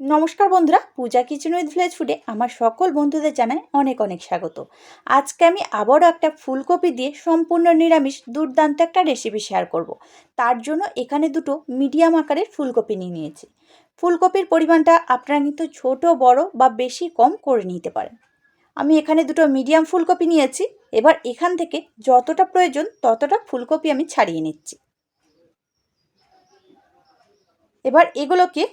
নমস্কার বন্ধুরা, পূজা kitchen with village ফুডে আমার সকল বন্ধুদের জানাই অনেক অনেক স্বাগত। আজকে আমি আবারও একটা ফুলকপি দিয়ে সম্পূর্ণ নিরামিষ, দুর্দান্ত একটা রেসিপি শেয়ার করব। তার জন্য এখানে দুটো মিডিয়াম আকারের ফুলকপি নিয়ে নিয়েছি। ফুলকপির পরিমাণটা আপনারা কিন্তু ছোট, বড় বা বেশি কম করে নিতে পারেন। আমি এখানে দুটো মিডিয়াম ফুলকপি নিয়েছি। এবার এখান থেকে যতটা প্রয়োজন ততটা ফুলকপি আমি ছাড়িয়ে নিচ্ছি। এবার এগুলোকে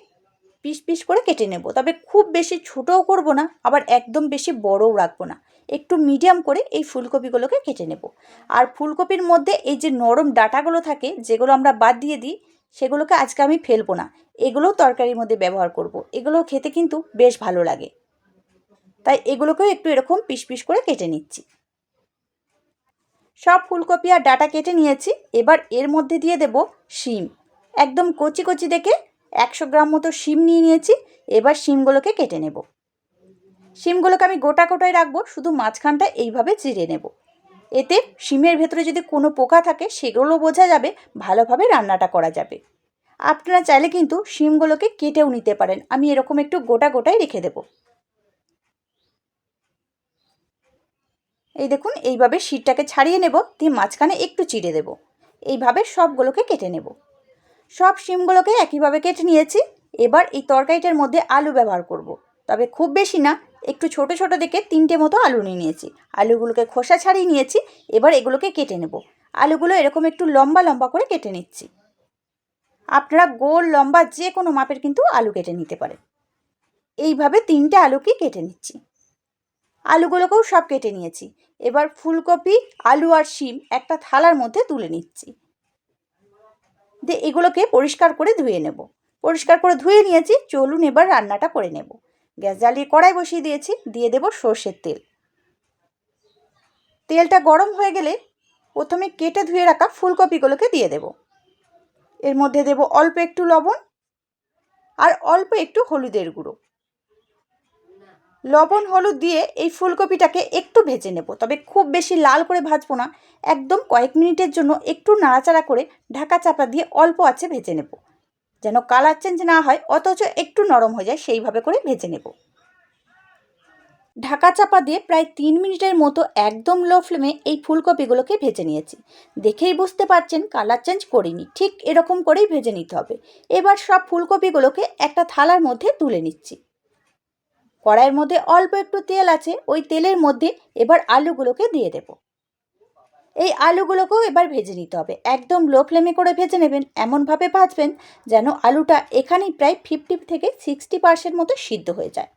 পিস পিস করে কেটে নেব। তবে খুব বেশি ছোটও করব না, আবার একদম বেশি বড়ও রাখব না। একটু মিডিয়াম করে এই ফুলকপিগুলোকে কেটে নেব। আর ফুলকপির মধ্যে এই যে নরম ডাটাগুলো থাকে, যেগুলো আমরা বাদ দিয়ে দিই, সেগুলোকে আজকে আমি ফেলব না। এগুলোও তরকারির মধ্যে ব্যবহার করব। এগুলো খেতে কিন্তু বেশ ভালো লাগে। তাই এগুলোকেও একটু এরকম পিস পিস করে কেটে নিচ্ছি। সব ফুলকপি আর ডাটা কেটে নিয়েছি। এবার এর মধ্যে দিয়ে দেব শিম। একদম কচি কচি দেখে একশো গ্রাম মতো শিম নিয়ে নিয়েছি, এবার শিমগুলোকে কেটে নেব। শিমগুলোকে আমি গোটা গোটায় রাখব, শুধু মাঝখানটা এইভাবে চিড়ে নেব। এতে শিমের ভেতরে যদি কোনো পোকা থাকে, সেগুলো বোঝা যাবে, ভালোভাবে রান্নাটা করা যাবে। আপনারা চাইলে কিন্তু শিমগুলোকে কেটেও নিতে পারেন, আমি এরকম একটু গোটা গোটায় রেখে দেব। এই দেখুন, এইভাবে শীতটাকে ছাড়িয়ে নেব, দিয়ে মাঝখানে একটু চিড়ে দেব। এইভাবে সবগুলোকে কেটে নেব। সব শিমগুলোকে একইভাবে কেটে নিয়েছি। এবার এই তরকারিটার মধ্যে আলু ব্যবহার করব। তবে খুব বেশি না, একটু ছোট ছোট দেখে তিনটে মতো আলু নিয়ে নিয়েছি। আলুগুলোকে খোসা ছাড়িয়ে নিয়েছি, এবার এগুলোকে কেটে নেব। আলুগুলো এরকম একটু লম্বা লম্বা করে কেটে নিচ্ছি। আপনারা গোল, লম্বা যে কোনো মাপের কিন্তু আলু কেটে নিতে পারেন। এইভাবে তিনটে আলুকে কেটে নিচ্ছি। আলুগুলোকেও সব কেটে নিয়েছি। এবার ফুলকপি, আলু আর শিম একটা থালার মধ্যে তুলে নিচ্ছি। দিয়ে এগুলোকে পরিষ্কার করে ধুয়ে নেব। পরিষ্কার করে ধুয়ে নিয়েছি, চলুন এবার রান্নাটা করে নেব। গ্যাস জ্বালিয়ে কড়াই বসিয়ে দিয়েছি, দিয়ে দেব সর্ষের তেল। তেলটা গরম হয়ে গেলে প্রথমে কেটে ধুয়ে রাখা ফুলকপিগুলোকে দিয়ে দেব। এর মধ্যে দেব অল্প একটু লবণ আর অল্প একটু হলুদের গুঁড়ো। লবণ, হলুদ দিয়ে এই ফুলকপিটাকে একটু ভেজে নেব। তবে খুব বেশি লাল করে ভাজবো না। একদম কয়েক মিনিটের জন্য একটু নাড়াচাড়া করে ঢাকা চাপা দিয়ে অল্প আছে ভেজে নেব। যেন কালার চেঞ্জ না হয়, অথচ একটু নরম হয়ে যায়, সেইভাবে করে ভেজে নেব। ঢাকা চাপা দিয়ে প্রায় তিন মিনিটের মতো একদম লো ফ্লেমে এই ফুলকপিগুলোকে ভেজে নিয়েছি। দেখেই বুঝতে পারছেন, কালার চেঞ্জ করিনি। ঠিক এরকম করেই ভেজে নিতে হবে। এবার সব ফুলকপিগুলোকে একটা থালার মধ্যে তুলে নিচ্ছি। কড়াইয়ের মধ্যে অল্প একটু তেল আছে, ওই তেলের মধ্যে এবার আলুগুলোকে দিয়ে দেব। এই আলুগুলোকেও এবার ভেজে নিতে হবে। একদম লো ফ্লেমে করে ভেজে নেবেন, এমনভাবে ভাজবেন যেন আলুটা এখানেই প্রায় ফিফটি থেকে সিক্সটি পার্সেন্ট মতো সিদ্ধ হয়ে যায়।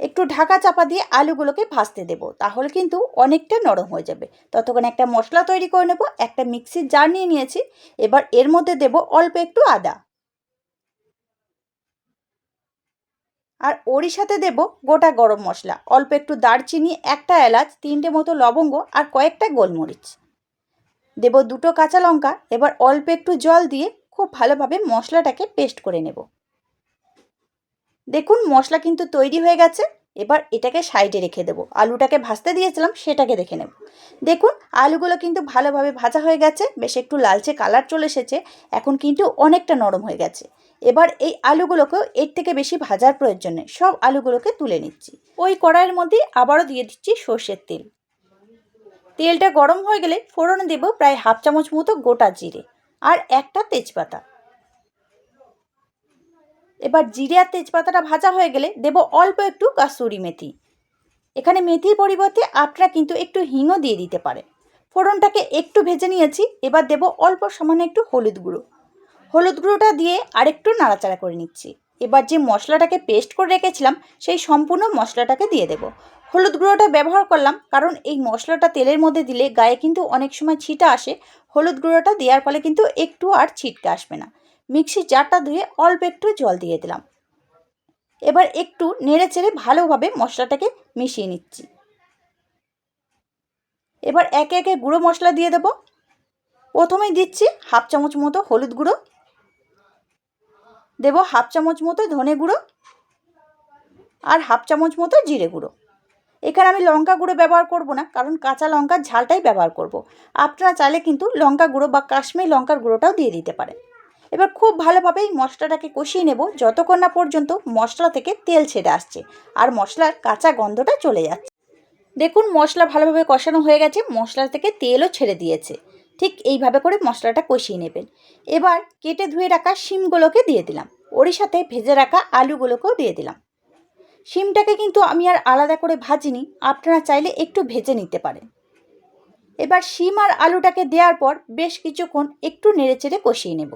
একটু ঢাকা চাপা দিয়ে আলুগুলোকে ভাজতে দেব, তাহলে কিন্তু অনেকটা নরম হয়ে যাবে। ততক্ষণ একটা মশলা তৈরি করে নেব, একটা মিক্সির জার নিয়ে নিয়েছি, এবার এর মধ্যে দেব অল্প একটু আদা। আর ওরই সাথে দেব গোটা গরম মশলা। অল্প একটু দারচিনি, একটা এলাচ, তিনটে মতো লবঙ্গ আর কয়েকটা গোলমরিচ। দেব দুটো কাঁচা লঙ্কা, এবার অল্প একটু জল দিয়ে খুব ভালোভাবে মশলাটাকে পেস্ট করে নেব। দেখুন, মশলা কিন্তু তৈরি হয়ে গেছে। এবার এটাকে সাইডে রেখে দেবো। আলুটাকে ভাজতে দিয়েছিলাম, সেটাকে দেখে নেব। দেখুন, আলুগুলো কিন্তু ভালোভাবে ভাজা হয়ে গেছে, বেশ একটু লালচে কালার চলে এসেছে, এখন কিন্তু অনেকটা নরম হয়ে গেছে। এবার এই আলুগুলোকেও এর থেকে বেশি ভাজার প্রয়োজন নেই, সব আলুগুলোকে তুলে নিচ্ছি। ওই কড়াইয়ের মধ্যে আবারও দিয়ে দিচ্ছি সর্ষের তেল। তেলটা গরম হয়ে গেলে ফোড়ন দেব প্রায় হাফ চামচ মতো গোটা জিরে আর একটা তেজপাতা। এবার জিরে আর তেজপাতাটা ভাজা হয়ে গেলে দেব অল্প একটু কাসুরি মেথি। এখানে মেথির পরিবর্তে আপনারা কিন্তু একটু হিংও দিয়ে দিতে পারেন। ফোড়নটাকে একটু ভেজে নিয়েছি, এবার দেব অল্প সামান্য একটু হলুদ গুঁড়ো। হলুদ গুঁড়োটা দিয়ে আরেকটু নাড়াচাড়া করে নিচ্ছি। এবার যে মশলাটাকে পেস্ট করে রেখেছিলাম, সেই সম্পূর্ণ মশলাটাকে দিয়ে দেব। হলুদ গুঁড়োটা ব্যবহার করলাম কারণ এই মশলাটা তেলের মধ্যে দিলে গায়ে কিন্তু অনেক সময় ছিটা আসে। হলুদ গুঁড়োটা দেওয়ার ফলে কিন্তু একটু আর ছিটকে আসবে না। মিক্সির জারটা ধুয়ে অল্প একটু জল দিয়ে দিলাম। এবার একটু নেড়ে চেড়ে ভালোভাবে মশলাটাকে মিশিয়ে নিচ্ছি। এবার একে একে গুঁড়ো মশলা দিয়ে দেবো। প্রথমেই দিচ্ছি হাফ চামচ মতো হলুদ গুঁড়ো। দেব হাফ চামচ মতো ধনে গুঁড়ো আর হাফ চামচ মতো জিরে গুঁড়ো। এখানে আমি লঙ্কা গুঁড়ো ব্যবহার করব না, কারণ কাঁচা লঙ্কার ঝালটাই ব্যবহার করব। আপনারা চাইলে কিন্তু লঙ্কা গুঁড়ো বা কাশ্মীর লঙ্কার গুঁড়োটাও দিয়ে দিতে পারেন। এবার খুব ভালোভাবে এই মশলাটাকে কষিয়ে নেব। যতক্ষণ না পর্যন্ত মশলা থেকে তেল ছেড়ে আসছে আর মশলার কাঁচা গন্ধটা চলে যাচ্ছে। দেখুন, মশলা ভালোভাবে কষানো হয়ে গেছে। মশলা থেকে তেলও ছেড়ে দিয়েছে। ঠিক এইভাবে করে মশলাটা কষিয়ে নেবেন। এবার কেটে ধুয়ে রাখা শিমগুলোকে দিয়ে দিলাম। ওরই সাথে ভেজে রাখা আলুগুলোকেও দিয়ে দিলাম। শিমটাকে কিন্তু আমি আর আলাদা করে ভাজিনি। আপনারা চাইলে একটু ভেজে নিতে পারেন। এবার শিম আর আলুটাকে দেওয়ার পর বেশ কিছুক্ষণ একটু নেড়েচেড়ে কষিয়ে নেব।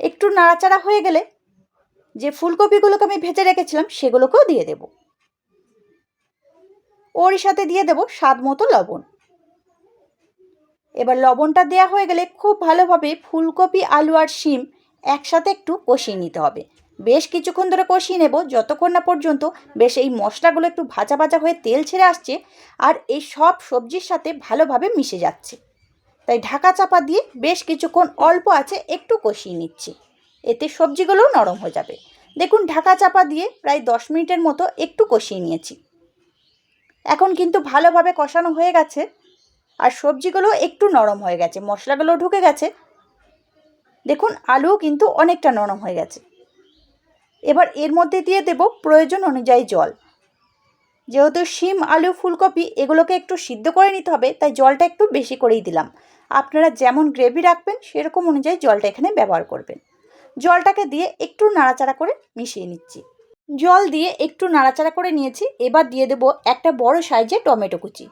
একটু নাড়াচাড়া হয়ে গেলে যে ফুলকপিগুলোকে আমি ভেজে রেখেছিলাম, সেগুলোকেও দিয়ে দেব। ওর সাথে দিয়ে দেব স্বাদ মতো লবণ। এবার লবণটা দেওয়া হয়ে গেলে খুব ভালোভাবে ফুলকপি, আলু আর শিম একসাথে একটু কষিয়ে নিতে হবে। বেশ কিছুক্ষণ ধরে কষিয়ে নেব, যতক্ষণ না পর্যন্ত বেশ এই মশলাগুলো একটু ভাজা ভাজা হয়ে তেল ছেড়ে আসছে আর এই সব সবজির সাথে ভালোভাবে মিশে যাচ্ছে। তাই ঢাকা চাপা দিয়ে বেশ কিছুক্ষণ অল্প আছে একটু কষিয়ে নিচ্ছি। এতে সবজিগুলোও নরম হয়ে যাবে। দেখুন, ঢাকা চাপা দিয়ে প্রায় দশ মিনিটের মতো একটু কষিয়ে নিয়েছি। এখন কিন্তু ভালোভাবে কষানো হয়ে গেছে আর সবজিগুলো একটু নরম হয়ে গেছে, মশলাগুলো ঢুকে গেছে। দেখুন, আলুও কিন্তু অনেকটা নরম হয়ে গেছে। এবার এর মধ্যে দিয়ে দেব প্রয়োজন অনুযায়ী জল। যেহেতু শিম, আলু, ফুলকপি এগুলোকে একটু সিদ্ধ করে নিতে হবে, তাই জলটা একটু বেশি করেই দিলাম। আপনারা যেমন গ্রেভি রাখবেন, সেরকম অনুযায়ী জলটা এখানে ব্যবহার করবেন। জলটাকে দিয়ে একটু নাড়াচাড়া করে মিশিয়ে নিচ্ছি। জল দিয়ে একটু নাড়াচাড়া করে নিয়েছি, এবার দিয়ে দেবো একটা বড় সাইজে টমেটো কুচি।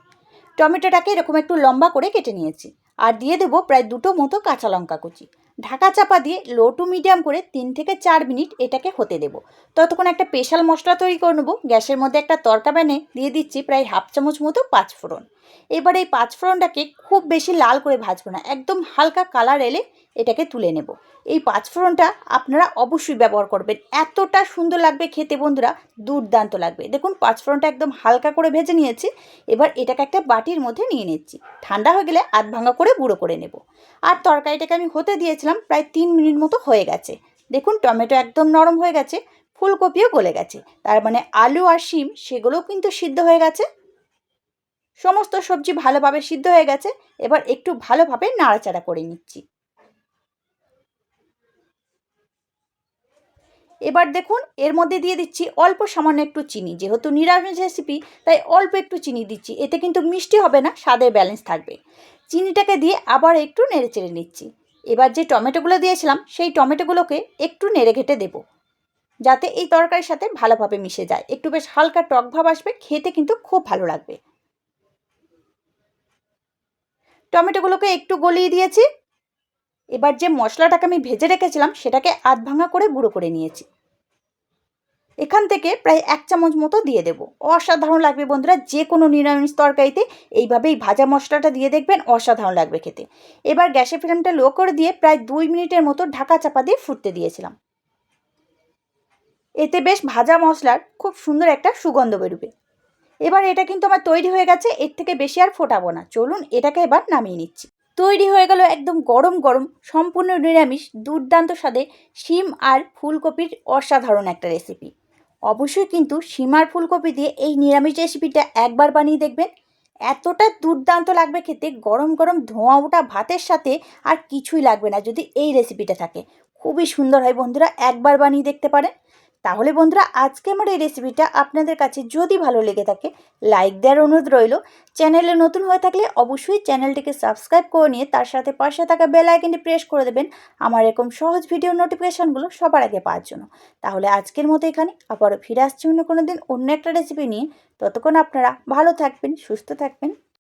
টমেটোটাকে এরকম একটু লম্বা করে কেটে নিয়েছি, আর দিয়ে দেবো প্রায় দুটো মতো কাঁচা লঙ্কা কুচি। ঢাকা চাপা দিয়ে লো টু মিডিয়াম করে তিন থেকে চার মিনিট এটাকে হতে দেব। ততক্ষণ একটা স্পেশাল মশলা তৈরি করে নেব। গ্যাসের মধ্যে একটা তরকা প্যানে দিয়ে দিচ্ছি প্রায় হাফ চামচ মতো পাঁচফোড়ন এবার এই পাঁচফোড়নটাকে খুব বেশি লাল করে ভাজবো না। একদম হালকা কালার এলে এটাকে তুলে নেব। এই পাঁচফোড়নটা আপনারা অবশ্যই ব্যবহার করবেন। এতটা সুন্দর লাগবে খেতে বন্ধুরা, দুর্দান্ত লাগবে। দেখুন পাঁচফোড়নটা একদম হালকা করে ভেজে নিয়েছি। এবার এটাকে একটা বাটির মধ্যে নিয়ে নিচ্ছি। ঠান্ডা হয়ে গেলে আধ ভাঙা করে গুঁড়ো করে নেব। আর তরকারিটাকে আমি হতে দিয়েছিলাম, প্রায় তিন মিনিট মতো হয়ে গেছে। দেখুন, টমেটো একদম নরম হয়ে গেছে, ফুলকপিও গলে গেছে। তার মানে আলু আর শিম, সেগুলোও কিন্তু সিদ্ধ হয়ে গেছে। সমস্ত সবজি ভালোভাবে সিদ্ধ হয়ে গেছে। এবার একটু ভালোভাবে নাড়াচাড়া করে নিচ্ছি। এবার দেখুন, এর মধ্যে দিয়ে দিচ্ছি অল্প সামান্য একটু চিনি। যেহেতু নিরামিষ রেসিপি তাই অল্প একটু চিনি দিচ্ছি। এতে কিন্তু মিষ্টি হবে না, স্বাদের ব্যালেন্স থাকবে। চিনিটাকে দিয়ে আবার একটু নেড়ে চেড়ে নিচ্ছি। এবার যে টমেটোগুলো দিয়েছিলাম, সেই টমেটোগুলোকে একটু নেড়ে ঘেটে দেবো। যাতে এই তরকারির সাথে ভালোভাবে মিশে যায়। একটু বেশ হালকা টক ভাব আসবে, খেতে কিন্তু খুব ভালো লাগবে। টমেটোগুলোকে একটু গলিয়ে দিয়েছি। এবার যে মশলাটাকে আমি ভেজে রেখেছিলাম, সেটাকে আধ ভাঙা করে গুঁড়ো করে নিয়েছি। এখান থেকে প্রায় এক চামচ মতো দিয়ে দেবো। অসাধারণ লাগবে বন্ধুরা, যে কোনো নিরামিষ তরকারিতে এইভাবেই ভাজা মশলাটা দিয়ে দেখবেন অসাধারণ লাগবে খেতে। এবার গ্যাসের ফ্লেমটা লো করে দিয়ে প্রায় দুই মিনিটের মতো ঢাকা চাপা দিয়ে ফুটতে দিয়েছিলাম। এতে বেশ ভাজা মশলার খুব সুন্দর একটা সুগন্ধ বেরোবে। এবার এটা কিন্তু আমার তৈরি হয়ে গেছে, এর থেকে বেশি আর ফোটাবো না। চলুন, এটাকে এবার নামিয়ে নিচ্ছি। তৈরি হয়ে গেল একদম গরম গরম, সম্পূর্ণ নিরামিষ, দুর্দান্ত স্বাদে শিম আর ফুলকপির অসাধারণ একটা রেসিপি অবশ্যই কিন্তু শিম আর ফুলকপি দিয়ে এই নিরামিষ রেসিপিটা একবার বানিয়ে দেখবেন। এতটা দুর্দান্ত লাগবে খেতে, গরম গরম ধোঁয়া ওঠা ভাতের সাথে আর কিছুই লাগবে না যদি এই রেসিপিটা থাকে। খুবই সুন্দর হয় বন্ধুরা, একবার বানিয়ে দেখতে পারেন। তাহলে বন্ধুরা, আজকে আমার এই রেসিপিটা আপনাদের কাছে যদি ভালো লেগে থাকে লাইক দেওয়ার অনুরোধ রইল। চ্যানেলে নতুন হয়ে থাকলে অবশ্যই চ্যানেলটিকে সাবস্ক্রাইব করে নিয়ে তার সাথে পাশে থাকা বেল আইকনটি প্রেস করে দেবেন। আমার এরকম সহজ ভিডিও নোটিফিকেশানগুলো সবার আগে পাওয়ার জন্য। তাহলে আজকের মতো এখানে, আবারও ফিরে আসছি অন্য কোনো দিন অন্য একটা রেসিপি নিয়ে। ততক্ষণ আপনারা ভালো থাকবেন, সুস্থ থাকবেন।